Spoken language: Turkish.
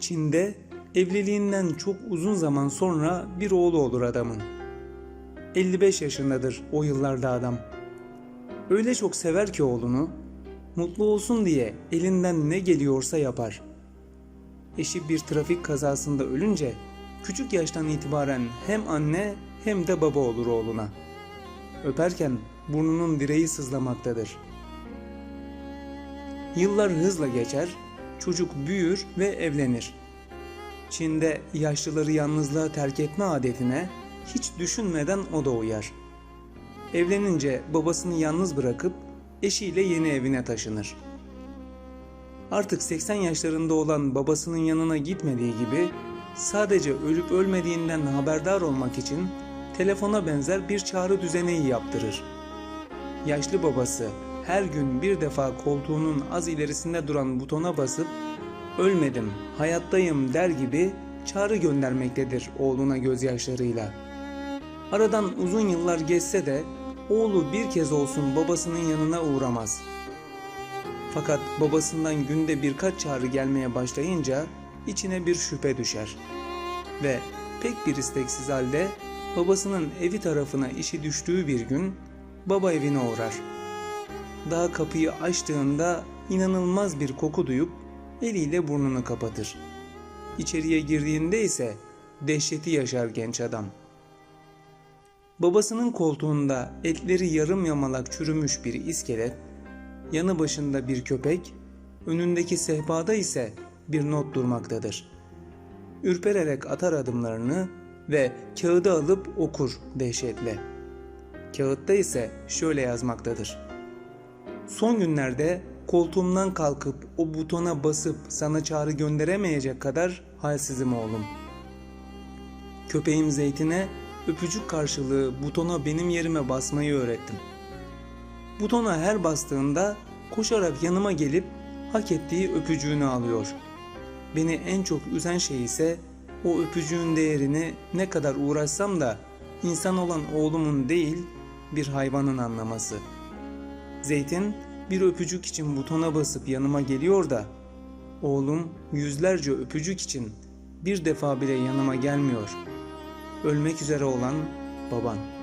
Çin'de evliliğinden çok uzun zaman sonra bir oğlu olur adamın. 55 yaşındadır o yıllarda adam. Öyle çok sever ki oğlunu, mutlu olsun diye elinden ne geliyorsa yapar. Eşi bir trafik kazasında ölünce küçük yaştan itibaren hem anne hem de baba olur oğluna. Öperken burnunun direği sızlamaktadır. Yıllar hızla geçer, çocuk büyür ve evlenir. Çin'de yaşlıları yalnızlığa terk etme adetine hiç düşünmeden o da uyar. Evlenince babasını yalnız bırakıp eşiyle yeni evine taşınır. Artık 80 yaşlarında olan babasının yanına gitmediği gibi sadece ölüp ölmediğinden haberdar olmak için telefona benzer bir çağrı düzeneği yaptırır. Yaşlı babası her gün bir defa koltuğunun az ilerisinde duran butona basıp ölmedim, hayattayım der gibi çağrı göndermektedir oğluna gözyaşlarıyla. Aradan uzun yıllar geçse de oğlu bir kez olsun babasının yanına uğramaz. Fakat babasından günde birkaç çağrı gelmeye başlayınca içine bir şüphe düşer. Ve pek bir isteksiz halde babasının evi tarafına işi düştüğü bir gün baba evine uğrar. Daha kapıyı açtığında inanılmaz bir koku duyup eliyle burnunu kapatır. İçeriye girdiğinde ise dehşeti yaşar genç adam. Babasının koltuğunda etleri yarım yamalak çürümüş bir iskelet, yanı başında bir köpek, önündeki sehpada ise bir not durmaktadır. Ürpererek atar adımlarını ve kağıdı alıp okur dehşetle. Kağıtta ise şöyle yazmaktadır. Son günlerde koltuğumdan kalkıp o butona basıp sana çağrı gönderemeyecek kadar halsizim oğlum. Köpeğim Zeytin'e öpücük karşılığı butona benim yerime basmayı öğrettim. Butona her bastığında koşarak yanıma gelip hak ettiği öpücüğünü alıyor. Beni en çok üzen şey ise o öpücüğün değerini ne kadar uğraşsam da insan olan oğlumun değil bir hayvanın anlaması. Zeytin bir öpücük için butona basıp yanıma geliyor da oğlum yüzlerce öpücük için bir defa bile yanıma gelmiyor. Ölmek üzere olan baban.''